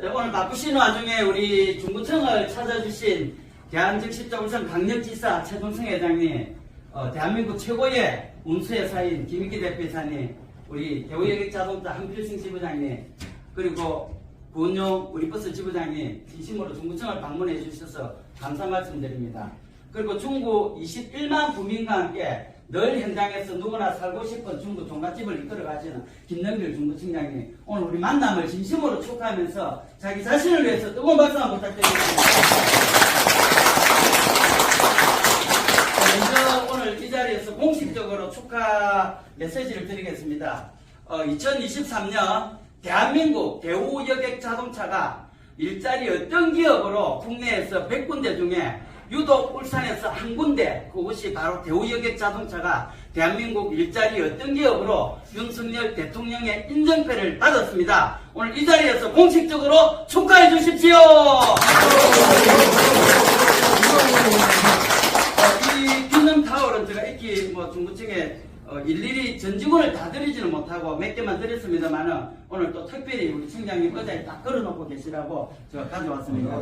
네, 오늘 바쁘신 와중에 우리 중구청을 찾아주신 대한즉십자울산 강력지사 최동성 회장님, 어, 대한민국 최고의 운수회사인 김익기 대표이사님, 우리 대우여객자동차 한필승 지부장님, 그리고 구은용 우리 버스 지부장님 진심으로 중구청을 방문해 주셔서 감사 말씀드립니다. 그리고 중구 21만 구민과 함께 늘 현장에서 누구나 살고 싶은 중구 종갓집을 이끌어가시는 김남길 중구청장님 오늘 우리 만남을 진심으로 축하하면서 자기 자신을 위해서 뜨거운 박수 한번 부탁드립니다. 먼저 오늘 이 자리에서 공식적으로 축하 메시지를 드리겠습니다. 어, 2023년 대한민국 대우 여객 자동차가 일자리 어떤 기업으로 국내에서 100군데 중에 유독 울산에서 한 군데 그것이 바로 대우 여객 자동차가 대한민국 일자리 어떤 기업으로 윤석열 대통령의 인정패를 받았습니다. 오늘 이 자리에서 공식적으로 축하해 주십시오. 어, 이 기능 타월은 제가 익히 뭐 중구청에 어, 일일이 전 직원을 다 드리지는 못하고 몇 개만 드렸습니다만은 오늘 또 특별히 우리 청장님 의자에 딱 걸어놓고 계시라고 제가 가져왔습니다.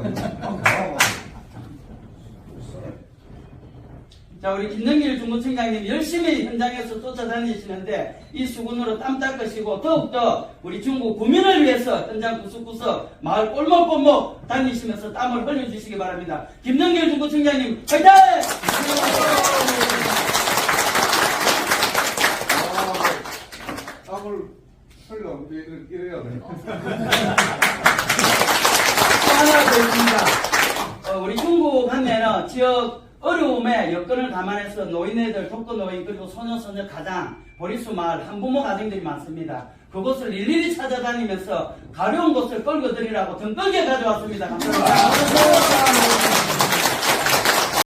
자, 우리 김능길 중구청장님 열심히 현장에서 쫓아다니시는데 이 수군으로 땀 닦으시고 더욱더 우리 중구 구민을 위해서 현장 구석구석 마을 골목골목 다니시면서 땀을 흘려주시기 바랍니다. 김능길 중구청장님 화이팅! 땀을 흘려 이래- 이래야 돼. 또 하나 더 있습니다. 어, 우리 중구 관내는 지역 어려움에 여건을 감안해서 노인네들, 독거노인, 그리고 소녀소녀 가장, 보리수 마을, 한부모 가정들이 많습니다. 그곳을 일일이 찾아다니면서 가려운 곳을 끌고 드리라고 등 끌게 가져왔습니다. 감사합니다.